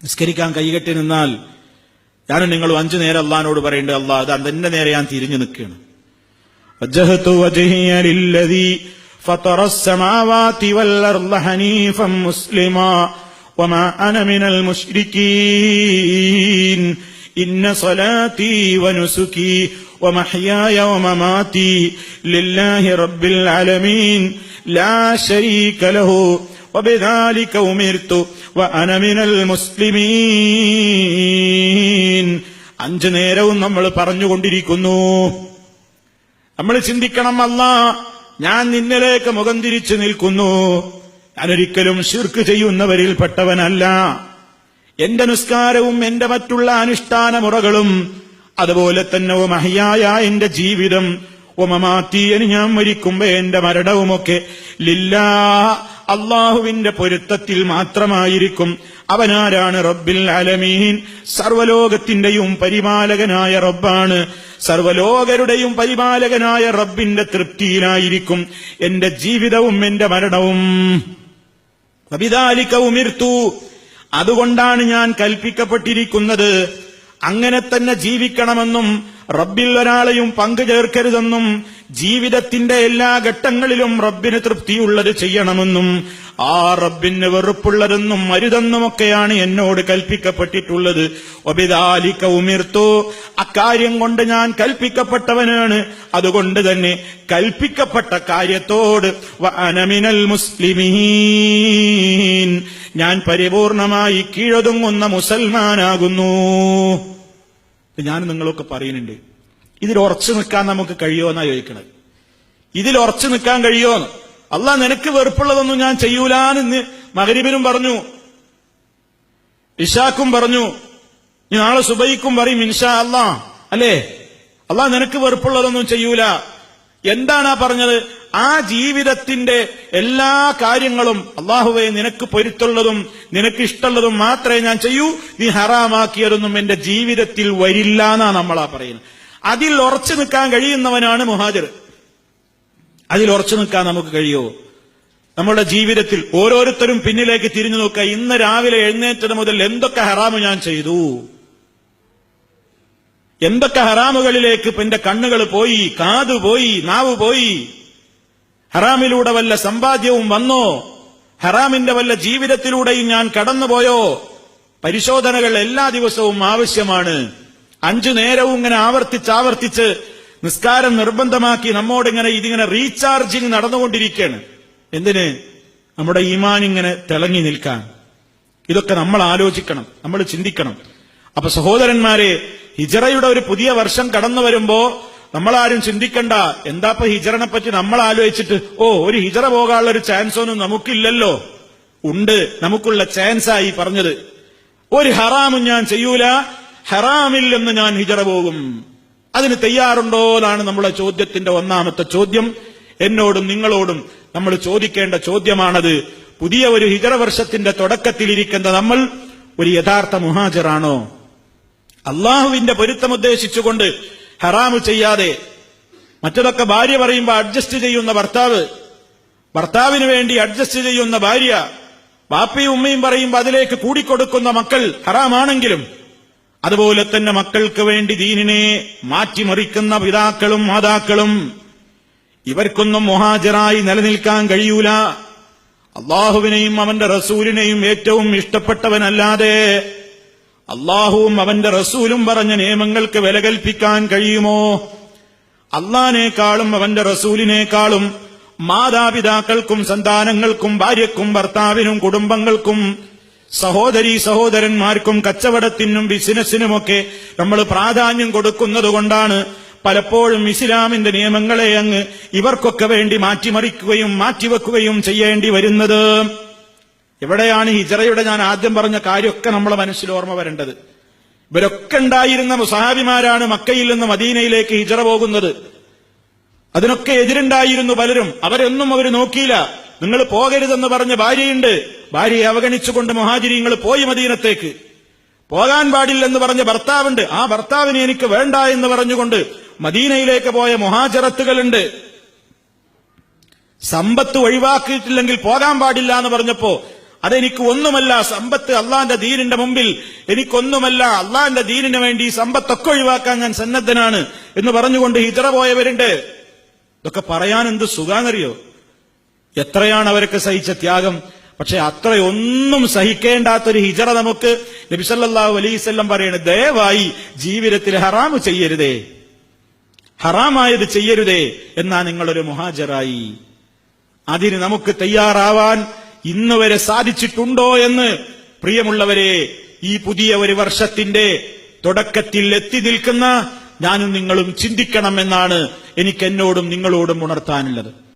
നിസ്കരിക്കാൻ കൈകെട്ടി നിന്നാൽ ഞാനും നിങ്ങളും അഞ്ചു നേരം അള്ളഹാനോട് പറയേണ്ടത് അള്ളാഹ് അത് അതിന്റെ നേരെ ഞാൻ തിരിഞ്ഞു നിൽക്കുകയാണ് وجهت وجهي للذي فطر السماوات والأرض حنيفا مسلما وما أنا من المشركين إن صلاتي ونسكي ومحياي ومماتي لله رب العالمين لا شريك له وبذلك أمرت وأنا من المسلمين അഞ്ചു നേരവും നമ്മൾ പറഞ്ഞുകൊണ്ടിരിക്കുന്നു നമ്മൾ ചിന്തിക്കണം അല്ല ഞാൻ നിന്നിലേക്ക് മുഖം തിരിച്ചു നിൽക്കുന്നു ഞാനൊരിക്കലും ശിർക്ക് ചെയ്യുന്നവരിൽ പെട്ടവനല്ല എന്റെ നിസ്കാരവും എന്റെ മറ്റുള്ള അനുഷ്ഠാന മുറകളും അതുപോലെ തന്നെ ഓ മഹിയായ എന്റെ ജീവിതം ഒമമാത്തി എന്ന് ഞാൻ മരിക്കുമ്പോ എന്റെ മരണവുമൊക്കെ ലില്ലാ അള്ളാഹുവിന്റെ പൊരുത്തത്തിൽ മാത്രമായിരിക്കും. അവനാരാണ് റബ്ബിൽ അലമീൻ? സർവലോകത്തിന്റെയും പരിപാലകനായ റബ്ബാണ്. സർവലോകരുടെയും പരിപാലകനായ റബ്ബിന്റെ തൃപ്തിയിലായിരിക്കും. എന്റെ ജീവിതവും എന്റെ മരണവും. ഉമിർത്തു അതുകൊണ്ടാണ് ഞാൻ കൽപ്പിക്കപ്പെട്ടിരിക്കുന്നത്. അങ്ങനെ തന്നെ ജീവിക്കണമെന്നും റബ്ബിൽ ഒരാളെയും പങ്കു ചേർക്കരുതെന്നും ജീവിതത്തിന്റെ എല്ലാ ഘട്ടങ്ങളിലും റബ്ബിന് തൃപ്തിയുള്ളത് ചെയ്യണമെന്നും ആ റബ്ബിന് വെറുപ്പുള്ളതെന്നും അരുതെന്നുമൊക്കെയാണ് എന്നോട് കൽപ്പിക്കപ്പെട്ടിട്ടുള്ളത്. ഒബിതാലിക്ക ഉമിർത്തു അക്കാര്യം കൊണ്ട് ഞാൻ കൽപ്പിക്കപ്പെട്ടവനാണ്. അതുകൊണ്ട് തന്നെ കൽപ്പിക്കപ്പെട്ട കാര്യത്തോട് അനമിനൽ മുസ്ലിമീൻ. ഞാൻ പരിപൂർണമായി കീഴൊതുങ്ങുന്ന മുസൽമാനാകുന്നു. ഞാൻ നിങ്ങളൊക്കെ പറയുന്നുണ്ട്. ഇതിൽ ഉറച്ചു നിൽക്കാൻ നമുക്ക് കഴിയുമോ എന്നാ ചോദിക്കണത്? ഇതിൽ ഉറച്ചു നിൽക്കാൻ കഴിയുമോന്ന് അല്ല നിനക്ക് വെറുപ്പുള്ളതൊന്നും ഞാൻ ചെയ്യൂലാന്ന് മകരിബിനും പറഞ്ഞു. ഇഷാക്കും പറഞ്ഞു. ഇനി നാളെ സുബൈക്കും പറയും ഇൻഷാ അല്ലാ അല്ലേ? അല്ലാ നിനക്ക് വെറുപ്പുള്ളതൊന്നും ചെയ്യൂല. എന്താണ് ആ പറഞ്ഞത്? ആ ജീവിതത്തിന്റെ എല്ലാ കാര്യങ്ങളും അള്ളാഹുവെ നിനക്ക് പൊരുത്തുള്ളതും നിനക്ക് ഇഷ്ടമുള്ളതും മാത്രമേ ഞാൻ ചെയ്യൂ. നീ ഹറാമാക്കിയതൊന്നും എന്റെ ജീവിതത്തിൽ വരില്ല എന്നാ നമ്മളാ പറയുന്നത്. അതിൽ ഉറച്ചു നിൽക്കാൻ കഴിയുന്നവനാണ് മുഹാജിർ. അതിൽ ഉറച്ചു നിൽക്കാൻ നമുക്ക് കഴിയുമോ? നമ്മുടെ ജീവിതത്തിൽ ഓരോരുത്തരും പിന്നിലേക്ക് തിരിഞ്ഞു നോക്കുക. ഇന്ന് രാവിലെ എഴുന്നേറ്റത് മുതൽ എന്തൊക്കെ ഹറാമ് ഞാൻ ചെയ്തു? എന്തൊക്കെ ഹറാമുകളിലേക്ക് എന്റെ കണ്ണുകൾ പോയി കാതു പോയി നാവ് പോയി? ഹറാമിലൂടെ വല്ല സമ്പാദ്യവും വന്നോ? ഹറാമിന്റെ വല്ല ജീവിതത്തിലൂടെയും ഞാൻ കടന്നുപോയോ? പരിശോധനകൾ എല്ലാ ദിവസവും ആവശ്യമാണ്. അഞ്ചു നേരവും ഇങ്ങനെ ആവർത്തിച്ച് ആവർത്തിച്ച് നിസ്കാരം നിർബന്ധമാക്കി നമ്മോട് ഇങ്ങനെ ഇതിങ്ങനെ റീചാർജിങ് നടന്നുകൊണ്ടിരിക്കുകയാണ്. എന്തിന്? നമ്മുടെ ഈമാൻ ഇങ്ങനെ തിളങ്ങി നിൽക്കാൻ. ഇതൊക്കെ നമ്മൾ ആലോചിക്കണം നമ്മൾ ചിന്തിക്കണം. അപ്പൊ സഹോദരന്മാരെ ഹിജറയുടെ ഒരു പുതിയ വർഷം കടന്നു വരുമ്പോ നമ്മളാരും ചിന്തിക്കണ്ട. എന്താപ്പ ഹിജറിനെ പറ്റി നമ്മൾ ആലോചിച്ചിട്ട് ഓ ഒരു ഹിജറ പോകാനുള്ള ഒരു ചാൻസ് ഒന്നും നമുക്കില്ലല്ലോ. ഉണ്ട് നമുക്കുള്ള ചാൻസായി പറഞ്ഞത്. ഒരു ഹറാമും ഞാൻ ചെയ്യൂല ഹറാമിൽ നിന്ന് ഞാൻ ഹിജറ പോകും. അതിന് തയ്യാറുണ്ടോ എന്നാണ് നമ്മുടെ ചോദ്യത്തിന്റെ ഒന്നാമത്തെ ചോദ്യം. എന്നോടും നിങ്ങളോടും നമ്മൾ ചോദിക്കേണ്ട ചോദ്യമാണത്. പുതിയ ഒരു ഹിജറ വർഷത്തിന്റെ തുടക്കത്തിലിരിക്കുന്ന നമ്മൾ ഒരു യഥാർത്ഥ മുഹാജറാണോ? അള്ളാഹുവിന്റെ പൊരുത്തം ഉദ്ദേശിച്ചുകൊണ്ട് ഹറാമ് ചെയ്യാതെ മറ്റതൊക്കെ ഭാര്യ പറയുമ്പോൾ അഡ്ജസ്റ്റ് ചെയ്യുന്ന ഭർത്താവ് ഭർത്താവിന് വേണ്ടി അഡ്ജസ്റ്റ് ചെയ്യുന്ന ഭാര്യ ബാപ്പയും ഉമ്മയും പറയുമ്പോൾ അതിലേക്ക് കൂടിക്കൊടുക്കുന്ന മക്കൾ ഹറാമാണെങ്കിലും അതുപോലെ തന്നെ മക്കൾക്ക് വേണ്ടി ദീനിനെ മാറ്റിമറിക്കുന്ന പിതാക്കളും മാതാക്കളും ഇവർക്കൊന്നും മൊഹാജറായി നിലനിൽക്കാൻ കഴിയൂല. അള്ളാഹുവിനെയും അവന്റെ റസൂലിനെയും ഏറ്റവും ഇഷ്ടപ്പെട്ടവനല്ലാതെ അള്ളാഹുവും അവന്റെ റസൂലും പറഞ്ഞ നിയമങ്ങൾക്ക് വില കൽപ്പിക്കാൻ കഴിയുമോ? അള്ളാനേക്കാളും അവന്റെ റസൂലിനേക്കാളും മാതാപിതാക്കൾക്കും സന്താനങ്ങൾക്കും ഭാര്യക്കും ഭർത്താവിനും കുടുംബങ്ങൾക്കും സഹോദരി സഹോദരന്മാർക്കും കച്ചവടത്തിനും ബിസിനസ്സിനുമൊക്കെ നമ്മൾ പ്രാധാന്യം കൊടുക്കുന്നത് കൊണ്ടാണ് പലപ്പോഴും ഇസ്ലാമിന്റെ നിയമങ്ങളെ അങ്ങ് ഇവർക്കൊക്കെ വേണ്ടി മാറ്റിമറിക്കുകയും മാറ്റിവെക്കുകയും ചെയ്യേണ്ടി വരുന്നത്. എവിടെയാണ് ഹിജറയുടെ ഞാൻ ആദ്യം പറഞ്ഞ കാര്യമൊക്കെ നമ്മളെ മനസ്സിൽ ഓർമ്മ വരേണ്ടത്. ഇവരൊക്കെ ഉണ്ടായിരുന്ന സഹാബിമാരാണ് മക്കയിൽ നിന്ന് മദീനയിലേക്ക് ഹിജറ പോകുന്നത്. അതിനൊക്കെ എതിരുണ്ടായിരുന്നു പലരും. അവരൊന്നും അവർ നോക്കിയില്ല. നിങ്ങൾ പോകരുതെന്ന് പറഞ്ഞ ഭാര്യയുണ്ട്. ഭാര്യയെ അവഗണിച്ചുകൊണ്ട് മഹാജിരിങ്ങൾ പോയി മദീനത്തേക്ക്. പോകാൻ പാടില്ലെന്ന് പറഞ്ഞ ഭർത്താവുണ്ട്. ആ ഭർത്താവിനെ എനിക്ക് വേണ്ട എന്ന് പറഞ്ഞുകൊണ്ട് മദീനയിലേക്ക് പോയ മൊഹാചറത്തുകളുണ്ട് സമ്പത്ത് ഒഴിവാക്കിയിട്ടില്ലെങ്കിൽ പോകാൻ പാടില്ല എന്ന് പറഞ്ഞപ്പോ അതെനിക്ക് ഒന്നുമല്ല സമ്പത്ത് അള്ളാന്റെ ദീനിന്റെ മുമ്പിൽ എനിക്കൊന്നുമല്ല അള്ളാന്റെ ദീനിന് വേണ്ടി ഈ സമ്പത്തൊക്കെ ഒഴിവാക്കാൻ ഞാൻ സന്നദ്ധനാണ് എന്ന് പറഞ്ഞുകൊണ്ട് ഹിജറ പോയവരുണ്ട്. ഇതൊക്കെ പറയാൻ എന്ത് സുഖാന്നറിയോ? എത്രയാണ് അവരൊക്കെ സഹിച്ച ത്യാഗം? പക്ഷെ അത്രയൊന്നും സഹിക്കേണ്ടാത്തൊരു ഹിജറ നമുക്ക് നബിസല്ലാഹു അലൈവല്ലം പറയുന്നത് ദയവായി ജീവിതത്തിൽ ഹറാമ് ചെയ്യരുതേ. ഹറാമായത് ചെയ്യരുതേ എന്നാ നിങ്ങളൊരു മുഹാജറായി. അതിന് നമുക്ക് തയ്യാറാവാൻ ഇന്ന് വരെ സാധിച്ചിട്ടുണ്ടോ എന്ന് പ്രിയമുള്ളവരെ ഈ പുതിയ ഒരു വർഷത്തിന്റെ തുടക്കത്തിൽ എത്തി നിൽക്കുന്ന ഞാനും നിങ്ങളും ചിന്തിക്കണമെന്നാണ് എനിക്ക് എന്നോടും നിങ്ങളോടും ഉണർത്താനുള്ളത്.